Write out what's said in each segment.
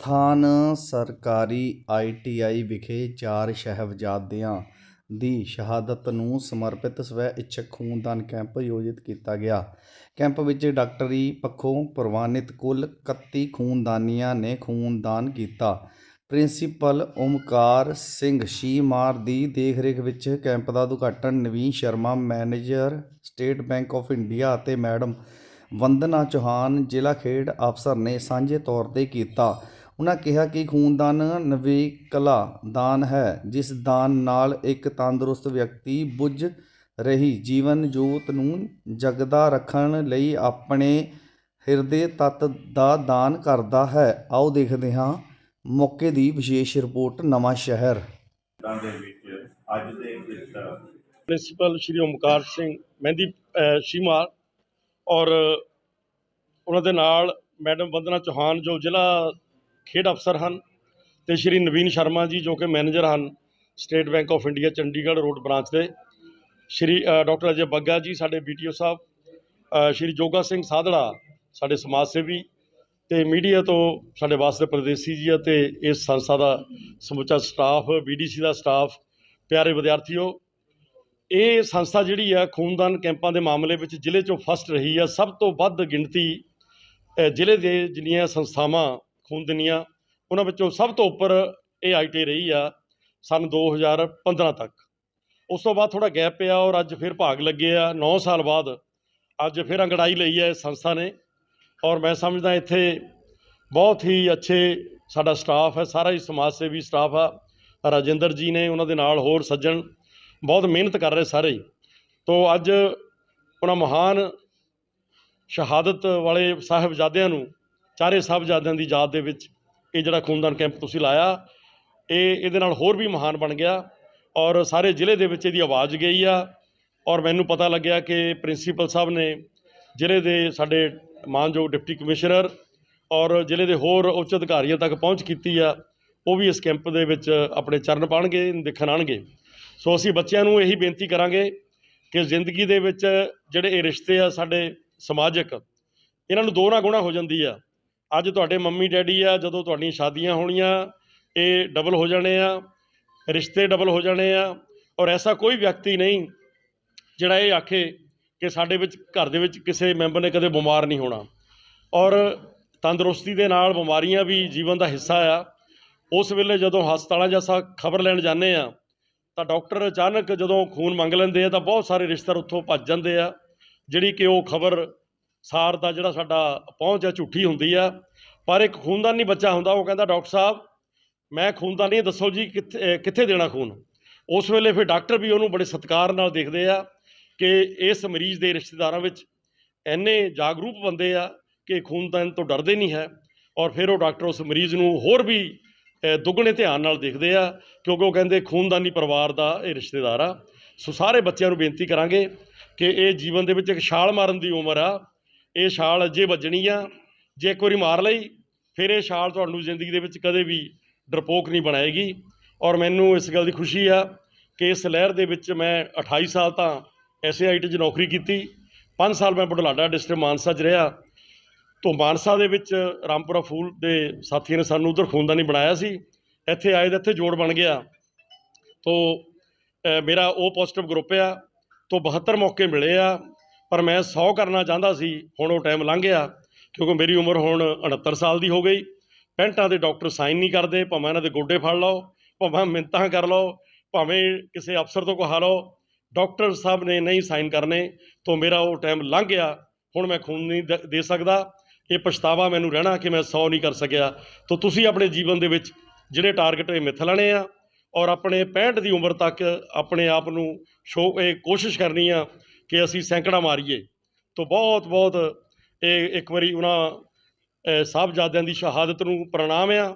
ਥਾਨ ਸਰਕਾਰੀ ਆਈਟੀਆਈ ਵਿਖੇ ਚਾਰ ਸਾਹਿਬਜ਼ਾਦਿਆਂ ਦੀ ਸ਼ਹਾਦਤ ਨੂੰ ਸਮਰਪਿਤ ਸਵੈ ਇੱਛਕ ਖੂਨਦਾਨ ਕੈਂਪ ਆਯੋਜਿਤ ਕੀਤਾ ਗਿਆ। ਕੈਂਪ ਵਿੱਚ ਡਾਕਟਰੀ ਪੱਖੋਂ ਪ੍ਰਵਾਨਿਤ ਕੁੱਲ 31 ਖੂਨਦਾਨੀਆਂ ਨੇ ਖੂਨਦਾਨ ਕੀਤਾ। ਪ੍ਰਿੰਸੀਪਲ ਓਮਕਾਰ ਸਿੰਘ ਸ਼ੀਮਾਰ ਦੀ ਦੇਖਰੇਖ ਵਿੱਚ ਕੈਂਪ ਦਾ ਉਦਘਾਟਨ Naveen Sharma, manager, state bank of India ਅਤੇ ਮੈਡਮ ਵੰਦਨਾ ਚੌਹਾਨ, ਜ਼ਿਲ੍ਹਾ ਖੇਡ ਅਫਸਰ ਨੇ ਸਾਂਝੇ ਤੌਰ ਤੇ ਕੀਤਾ। ਉਹਨਾਂ ਕਿਹਾ ਕਿ ਖੂਨਦਾਨ ਨਵੀਕਲਾ ਦਾਨ ਹੈ ਜਿਸ ਦਾਨ ਨਾਲ ਇੱਕ ਤੰਦਰੁਸਤ ਵਿਅਕਤੀ ਬੁੱਝ ਰਹੀ ਜੀਵਨ ਜੋਤ ਨੂੰ ਜਗਦਾ ਰੱਖਣ ਲਈ ਆਪਣੇ ਹਿਰਦੇ ਤੱਤ ਦਾ ਦਾਨ ਕਰਦਾ ਹੈ। ਆਓ ਦੇਖਦੇ ਹਾਂ ਮੌਕੇ ਦੀ ਵਿਸ਼ੇਸ਼ ਰਿਪੋਰਟ ਨਵਾਂ ਸ਼ਹਿਰ। ਪਿੰਡਾਂ ਦੇ ਵਿੱਚ ਅੱਜ ਦੇ ਇਸ ਪ੍ਰਿੰਸੀਪਲ ਸ਼੍ਰੀ ਓਮਕਾਰ ਸਿੰਘ ਮਹਿੰਦੀ ਸ਼ੀਮਾਰ ਔਰ ਉਹਨਾਂ ਦੇ ਨਾਲ ਮੈਡਮ ਵੰਦਨਾ ਚੌਹਾਨ ਜੋ ਜ਼ਿਲ੍ਹਾ ਖੇਡ ਅਫਸਰ ਹਨ ਤੇ ਸ਼੍ਰੀ ਨਵੀਨ ਸ਼ਰਮਾ ਜੀ ਜੋ ਕਿ ਮੈਨੇਜਰ ਹਨ state bank of India Chandigarh road branch ਦੇ। ਸ਼੍ਰੀ ਡਾਕਟਰ ਅਜੇ ਬੱਗਾ ਜੀ ਸਾਡੇ ਬੀਟੀਓ ਸਾਹਿਬ ਸ਼੍ਰੀ ਜੋਗਾ ਸਿੰਘ ਸਾਧੜਾ ਸਾਡੇ ਸਮਾਜ ਸੇਵੀ ਤੇ ਮੀਡੀਆ ਤੋਂ ਸਾਡੇ ਵਾਸਤੇ ਪ੍ਰਦੇਸੀ ਜੀ ਅਤੇ ਇਸ ਸੰਸਥਾ ਦਾ ਸਮੁੱਚਾ ਸਟਾਫ, ਬੀਡੀਸੀ ਦਾ ਸਟਾਫ, ਪਿਆਰੇ ਵਿਦਿਆਰਥੀਓ, ਇਹ ਸੰਸਥਾ ਜਿਹੜੀ ਆ ਖੂਨਦਾਨ ਕੈਂਪਾਂ ਦੇ ਮਾਮਲੇ ਵਿੱਚ ਜ਼ਿਲ੍ਹੇ 'ਚੋਂ ਫਸਟ ਰਹੀ ਆ। ਸਭ ਤੋਂ ਵੱਧ ਗਿਣਤੀ ਜ਼ਿਲ੍ਹੇ ਦੇ ਜਿੰਨੀਆਂ ਸੰਸਥਾਵਾਂ ਖੂਨ ਦਿੰਦੀਆਂ ਉਹਨਾਂ ਵਿੱਚੋਂ ਸਭ ਤੋਂ ਉੱਪਰ ਇਹ ਆਈਟੀ ਰਹੀ ਆ ਸਨ 2015 ਤੱਕ। ਉਸ ਤੋਂ ਬਾਅਦ ਥੋੜਾ ਗੈਪ ਪਿਆ ਔਰ ਅੱਜ ਫਿਰ ਭਾਗ ਲੱਗੇ ਆ। 9 ਸਾਲ ਬਾਅਦ ਅੱਜ ਫਿਰ ਅੰਗੜਾਈ ਲਈ ਹੈ ਇਸ ਸੰਸਥਾ ਨੇ। ਔਰ ਮੈਂ ਸਮਝਦਾ ਇੱਥੇ ਬਹੁਤ ਹੀ ਅੱਛੇ ਸਾਡਾ ਸਟਾਫ ਹੈ, ਸਾਰਾ ਹੀ ਸਮਾਜ ਸੇਵੀ ਸਟਾਫ ਆ। ਰਾਜਿੰਦਰ ਜੀ ਨੇ ਉਹਨਾਂ ਦੇ ਨਾਲ ਹੋਰ ਸੱਜਣ ਬਹੁਤ ਮਿਹਨਤ ਕਰ ਰਹੇ ਸਾਰੇ। ਹੀ ਤੋ ਅੱਜ ਉਹਨਾਂ ਮਹਾਨ ਸ਼ਹਾਦਤ ਵਾਲੇ ਸਾਹਿਬਜ਼ਾਦਿਆਂ ਨੂੰ ਚਾਰੇ ਸਾਹਿਬਜ਼ਾਦਿਆਂ ਦੀ ਯਾਦ ਦੇ ਵਿੱਚ ਇਹ ਜਿਹੜਾ ਖੂਨਦਾਨ ਕੈਂਪ ਤੁਸੀਂ ਲਾਇਆ, ਇਹ ਇਹਦੇ ਨਾਲ ਹੋਰ ਵੀ ਮਹਾਨ ਬਣ ਗਿਆ ਔਰ ਸਾਰੇ ਜ਼ਿਲ੍ਹੇ ਦੇ ਵਿੱਚ ਇਹਦੀ ਆਵਾਜ਼ ਗਈ ਆ ਔਰ ਮੈਨੂੰ ਪਤਾ ਲੱਗਿਆ ਕਿ ਪ੍ਰਿੰਸੀਪਲ ਸਾਹਿਬ ਨੇ ਜ਼ਿਲ੍ਹੇ ਦੇ ਸਾਡੇ ਮਾਨਯੋਗ ਡਿਪਟੀ ਕਮਿਸ਼ਨਰ ਔਰ ਜ਼ਿਲ੍ਹੇ ਦੇ ਹੋਰ ਉੱਚ ਅਧਿਕਾਰੀਆਂ ਤੱਕ ਪਹੁੰਚ ਕੀਤੀ ਆ, ਉਹ ਵੀ ਇਸ ਕੈਂਪ ਦੇ ਵਿੱਚ ਆਪਣੇ ਚਰਨ ਪਾਉਣਗੇ ਦੇਖਣ ਆਉਣਗੇ। ਸੋ ਅਸੀਂ ਬੱਚਿਆਂ ਨੂੰ ਇਹੀ ਬੇਨਤੀ ਕਰਾਂਗੇ ਕਿ ਜ਼ਿੰਦਗੀ ਦੇ ਵਿੱਚ ਜਿਹੜੇ ਇਹ ਰਿਸ਼ਤੇ ਆ ਸਾਡੇ ਸਮਾਜਿਕ, ਇਹਨਾਂ ਨੂੰ ਦੋ ਨਾ ਗੁਣਾ ਹੋ ਜਾਂਦੀ ਆ। ਅੱਜ ਤੁਹਾਡੇ ਮੰਮੀ ਡੈਡੀ ਆ, ਜਦੋਂ ਤੁਹਾਡੀਆਂ ਸ਼ਾਦੀਆਂ ਹੋਣੀਆਂ, ਇਹ ਡਬਲ ਹੋ ਜਾਣੇ ਆ, ਰਿਸ਼ਤੇ ਡਬਲ ਹੋ ਜਾਣੇ ਆ, ਔਰ ਐਸਾ ਕੋਈ ਵਿਅਕਤੀ ਨਹੀਂ ਜਿਹੜਾ ਇਹ ਆਖੇ ਕਿ ਸਾਡੇ ਵਿੱਚ, ਘਰ ਦੇ ਵਿੱਚ ਕਿਸੇ ਮੈਂਬਰ ਨੇ ਕਦੇ ਬਿਮਾਰ ਨਹੀਂ ਹੋਣਾ। ਔਰ ਤੰਦਰੁਸਤੀ ਦੇ ਨਾਲ ਬਿਮਾਰੀਆਂ ਵੀ ਜੀਵਨ ਦਾ ਹਿੱਸਾ ਆ। ਉਸ ਵੇਲੇ ਜਦੋਂ ਹਸਪਤਾਲਾਂ ਜੈਸਾ ਖਬਰ ਲੈਣ ਜਾਂਦੇ ਆ, ਤਾਂ ਡਾਕਟਰ ਅਚਾਨਕ ਜਦੋਂ ਖੂਨ ਮੰਗ ਲੈਂਦੇ ਆ, ਤਾਂ ਬਹੁਤ ਸਾਰੇ ਰਿਸ਼ਤੇਦਾਰ ਉੱਥੋਂ ਭੱਜ ਜਾਂਦੇ ਆ, ਜਿਹੜੀ ਕਿ ਉਹ ਖਬਰ ਸਾਰ ਦਾ ਜਿਹੜਾ ਸਾਡਾ ਪਹੁੰਚ ਆ, ਝੂਠੀ ਹੁੰਦੀ ਆ। ਪਰ ਇੱਕ ਖੂਨਦਾਨੀ ਬੱਚਾ ਹੁੰਦਾ, ਉਹ ਕਹਿੰਦਾ, ਡਾਕਟਰ ਸਾਹਿਬ, ਮੈਂ ਖੂਨਦਾਨੀ ਦੱਸੋ ਜੀ, ਕਿੱਥੇ ਕਿੱਥੇ ਦੇਣਾ ਖੂਨ? ਉਸ ਵੇਲੇ ਫਿਰ ਡਾਕਟਰ ਵੀ ਉਹਨੂੰ ਬੜੇ ਸਤਿਕਾਰ ਨਾਲ ਦੇਖਦੇ ਆ ਕਿ ਇਸ ਮਰੀਜ਼ ਦੇ ਰਿਸ਼ਤੇਦਾਰਾਂ ਵਿੱਚ ਇੰਨੇ ਜਾਗਰੂਕ ਬੰਦੇ ਆ ਕਿ ਖੂਨਦਾਨ ਤੋਂ ਡਰਦੇ ਨਹੀਂ ਹੈ। ਔਰ ਫਿਰ ਉਹ ਡਾਕਟਰ ਉਸ ਮਰੀਜ਼ ਨੂੰ ਹੋਰ ਵੀ ਦੁੱਗਣੇ ਧਿਆਨ ਨਾਲ ਦੇਖਦੇ ਆ, ਕਿਉਂਕਿ ਉਹ ਕਹਿੰਦੇ ਖੂਨਦਾਨੀ ਪਰਿਵਾਰ ਦਾ ਇਹ ਰਿਸ਼ਤੇਦਾਰ ਆ। ਸੋ ਸਾਰੇ ਬੱਚਿਆਂ ਨੂੰ ਬੇਨਤੀ ਕਰਾਂਗੇ ਕਿ ਇਹ ਜੀਵਨ ਦੇ ਵਿੱਚ ਇੱਕ ਛਾਲ ਮਾਰਨ ਦੀ ਉਮਰ ਆ। ਇਹ ਛਾਲ ਅੱਜੇ ਵੱਜਣੀ ਆ। ਜੇ ਇੱਕ ਵਾਰੀ ਮਾਰ ਲਈ, ਫਿਰ ਇਹ ਛਾਲ ਤੁਹਾਨੂੰ ਜ਼ਿੰਦਗੀ ਦੇ ਵਿੱਚ ਕਦੇ ਵੀ ਡਰਪੋਕ ਨਹੀਂ ਬਣਾਏਗੀ। ਔਰ ਮੈਨੂੰ ਇਸ ਗੱਲ ਦੀ ਖੁਸ਼ੀ ਆ ਕਿ ਇਸ ਲਹਿਰ ਦੇ ਵਿੱਚ ਮੈਂ 28 ਸਾਲ ਤਾਂ ਐਸਏਆਈਟੀ 'ਚ ਨੌਕਰੀ ਕੀਤੀ। 5 ਸਾਲ ਮੈਂ ਬੁਢਲਾਡਾ ਡਿਸਟ੍ਰਿਕਟ ਮਾਨਸਾ 'ਚ ਰਿਹਾ। ਤੋਂ ਮਾਨਸਾ ਦੇ ਵਿੱਚ ਰਾਮਪੁਰਾ ਫੂਲ ਦੇ ਸਾਥੀਆਂ ਨੇ ਸਾਨੂੰ ਉਧਰ ਖੂਨਦਾਨੀ ਬਣਾਇਆ ਸੀ। ਇੱਥੇ ਆਏ ਤਾਂ ਇੱਥੇ ਜੋੜ ਬਣ ਗਿਆ। ਤੋਂ ਮੇਰਾ ਉਹ ਪੋਜ਼ਿਟਿਵ ਗਰੁੱਪ ਆ। ਤੋਂ 72 ਮੌਕੇ ਮਿਲੇ ਆ। ਪਰ ਮੈਂ 100 ਕਰਨਾ ਚਾਹੁੰਦਾ ਸੀ, ਹੁਣ ਉਹ ਟਾਈਮ ਲੰਘ ਗਿਆ, ਕਿਉਂਕਿ ਮੇਰੀ ਉਮਰ ਹੁਣ 69 ਸਾਲ ਦੀ ਹੋ ਗਈ। ਪੈਂਟਾਂ ਦੇ ਡਾਕਟਰ ਸਾਈਨ ਨਹੀਂ ਕਰਦੇ, ਭਾਵੇਂ ਇਹਨਾਂ ਦੇ ਗੋਡੇ ਫੜ ਲਓ, ਭਾਵੇਂ ਮਿੰਤਾਂ ਕਰ ਲਓ, ਭਾਵੇਂ ਕਿਸੇ ਅਫਸਰ ਤੋਂ ਕਹਾ ਲਓ ਡਾਕਟਰ ਸਾਹਿਬ ਨੇ ਨਹੀਂ ਸਾਈਨ ਕਰਨੇ, ਤੋਂ ਮੇਰਾ ਉਹ ਟਾਈਮ ਲੰਘ ਗਿਆ। ਹੁਣ ਮੈਂ ਖੂਨ ਨਹੀਂ ਦ- ਦੇ ਸਕਦਾ। ਇਹ ਪਛਤਾਵਾ ਮੈਨੂੰ ਰਹਿਣਾ ਕਿ ਮੈਂ 100 ਨਹੀਂ ਕਰ ਸਕਿਆ। ਤਾਂ ਤੁਸੀਂ ਆਪਣੇ ਜੀਵਨ ਦੇ ਵਿੱਚ ਜਿਹੜੇ ਟਾਰਗੇਟ ਇਹ ਮਿੱਥ ਲੈਣੇ ਆ, ਔਰ ਆਪਣੇ 65 ਦੀ ਉਮਰ ਤੱਕ ਆਪਣੇ ਆਪ ਨੂੰ ਸ਼ੋ, ਇਹ ਕੋਸ਼ਿਸ਼ ਕਰਨੀ ਆ ਕਿ ਅਸੀਂ ਸੈਂਕੜਾ ਮਾਰੀਏ ਤੋਂ ਬਹੁਤ ਬਹੁਤ ਇਹ ਇੱਕ ਵਾਰੀ ਉਹਨਾਂ ਅ, ਸਾਹਿਬਜ਼ਾਦਿਆਂ ਦੀ ਸ਼ਹਾਦਤ ਨੂੰ ਪ੍ਰਣਾਮ ਆ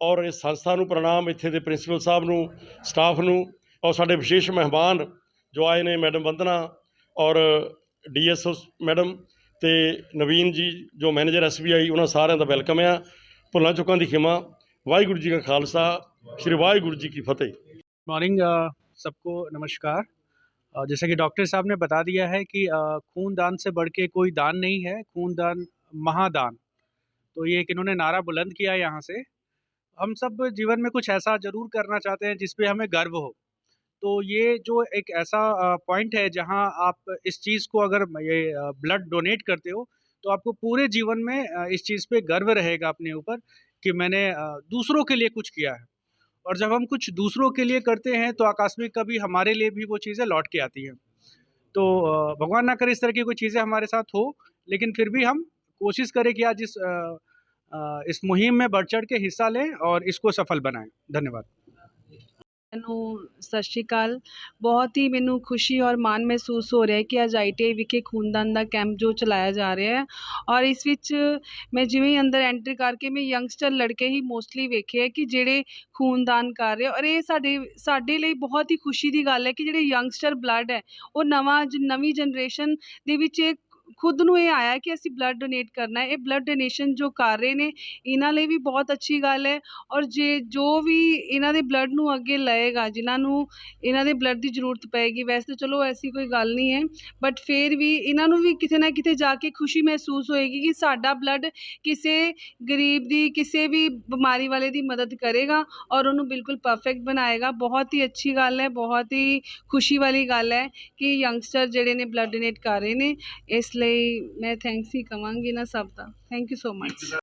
ਔਰ ਇਸ ਸੰਸਥਾ ਨੂੰ ਪ੍ਰਣਾਮ ਇੱਥੇ ਦੇ ਪ੍ਰਿੰਸੀਪਲ ਸਾਹਿਬ ਨੂੰ ਸਟਾਫ ਨੂੰ ਔਰ ਸਾਡੇ ਵਿਸ਼ੇਸ਼ ਮਹਿਮਾਨ ਜੋ ਆਏ ਨੇ ਮੈਡਮ ਵੰਦਨਾ ਔਰ ਡੀਐਸਓ ਮੈਡਮ ਤੇ ਨਵੀਨ ਜੀ ਜੋ ਮੈਨੇਜਰ ਐਸਬੀਆਈ ਉਹਨਾਂ ਸਾਰਿਆਂ ਦਾ ਵੈਲਕਮ ਆ ਭੁੱਲਾਂ ਚੁੱਕਾਂ ਦੀ ਖਿਮਾ ਵਾਹਿਗੁਰੂ ਜੀ ਕਾ ਖਾਲਸਾ ਸ੍ਰੀ ਵਾਹਿਗੁਰੂ ਜੀ ਕੀ ਫਤਿਹ मॉर्निंग अ, सबको नमस्कार अ, जैसा कि डॉक्टर साहब ने बता दिया है कि अ, खूनदान से बढ़ के कोई दान नहीं है खूनदान महादान। तो ये एक इन्होंने नारा बुलंद किया है यहाँ से। हम सब जीवन में कुछ ऐसा ज़रूर करना चाहते हैं जिस पे हमें गर्व हो। तो ये जो एक ऐसा पॉइंट है जहाँ आप इस चीज़ को अगर ये ब्लड डोनेट करते हो तो आपको पूरे जीवन में इस चीज़ पे गर्व रहेगा अपने ऊपर कि मैंने दूसरों के लिए कुछ किया है। और जब हम कुछ दूसरों के लिए करते हैं तो आकस्मिक कभी हमारे लिए भी वो चीज़ें लौट के आती हैं। तो भगवान ना करे इस तरह की कोई चीज़ें हमारे साथ हो, लेकिन फिर भी हम कोशिश करें कि आज इस इस मुहिम में बढ़ चढ़ के हिस्सा लें और इसको सफल बनाएँ। धन्यवाद। ਨੂੰ ਸਤਿ ਸ਼੍ਰੀ ਅਕਾਲ। ਬਹੁਤ ਹੀ ਮੈਨੂੰ ਖੁਸ਼ੀ ਔਰ ਮਾਣ ਮਹਿਸੂਸ ਹੋ ਰਿਹਾ ਹੈ ਕਿ ਅੱਜ ਆਈਟੀਆਈ ਵਿਖੇ ਖੂਨਦਾਨ ਦਾ ਕੈਂਪ ਜੋ ਚਲਾਇਆ ਜਾ ਰਿਹਾ ਹੈ ਔਰ ਇਸ ਵਿੱਚ ਮੈਂ ਜਿਵੇਂ ਹੀ ਅੰਦਰ ਐਂਟਰ ਕਰਕੇ ਮੈਂ ਯੰਗਸਟਰ ਲੜਕੇ ਹੀ ਮੋਸਟਲੀ ਵੇਖੇ ਹੈ ਕਿ ਜਿਹੜੇ ਖੂਨਦਾਨ ਕਰ ਰਹੇ ਔਰ ਇਹ ਸਾਡੇ ਸਾਡੇ ਲਈ ਬਹੁਤ ਹੀ ਖੁਸ਼ੀ ਦੀ ਗੱਲ ਹੈ ਕਿ ਜਿਹੜੇ ਯੰਗਸਟਰ ਬਲੱਡ ਹੈ ਉਹ ਨਵਾਂ ਜ- ਨਵੀਂ ਜਨਰੇਸ਼ਨ ਦੇ ਵਿੱਚ ਇਹ ਖੁਦ ਨੂੰ ਇਹ ਆਇਆ ਕਿ ਅਸੀਂ ਬਲੱਡ ਡੋਨੇਟ ਕਰਨਾ ਹੈ। ਇਹ ਬਲੱਡ ਡੋਨੇਸ਼ਨ ਜੋ ਕਰ ਰਹੇ ਨੇ, ਇਹਨਾਂ ਲਈ ਵੀ ਬਹੁਤ ਅੱਛੀ ਗੱਲ ਹੈ ਔਰ ਜੇ ਜੋ ਵੀ ਇਹਨਾਂ ਦੇ ਬਲੱਡ ਨੂੰ ਅੱਗੇ ਲਏਗਾ, ਜਿਨ੍ਹਾਂ ਨੂੰ ਇਹਨਾਂ ਦੇ ਬਲੱਡ ਦੀ ਜ਼ਰੂਰਤ ਪਏਗੀ, ਵੈਸੇ ਤਾਂ ਚਲੋ ਐਸੀ ਕੋਈ ਗੱਲ ਨਹੀਂ ਹੈ ਬਟ ਫਿਰ ਵੀ ਇਹਨਾਂ ਨੂੰ ਵੀ ਕਿਤੇ ਨਾ ਕਿਤੇ ਜਾ ਕੇ ਖੁਸ਼ੀ ਮਹਿਸੂਸ ਹੋਏਗੀ ਕਿ ਸਾਡਾ ਬਲੱਡ ਕਿਸੇ ਗਰੀਬ ਦੀ, ਕਿਸੇ ਵੀ ਬਿਮਾਰੀ ਵਾਲੇ ਦੀ ਮਦਦ ਕਰੇਗਾ ਔਰ ਉਹਨੂੰ ਬਿਲਕੁਲ ਪਰਫੈਕਟ ਬਣਾਏਗਾ। ਬਹੁਤ ਹੀ ਅੱਛੀ ਗੱਲ ਹੈ, ਬਹੁਤ ਹੀ ਖੁਸ਼ੀ ਵਾਲੀ ਗੱਲ ਹੈ ਕਿ ਯੰਗਸਟਰ ਜਿਹੜੇ ਨੇ ਬਲੱਡ ਡੋਨੇਟ ਕਰ ਰਹੇ ਨੇ, ਇਸ ਲਈ ਮੈਂ ਥੈਂਕਸ ਹੀ ਕਵਾਂਗੀ ਨਾ ਸਭ ਦਾ। Thank you so much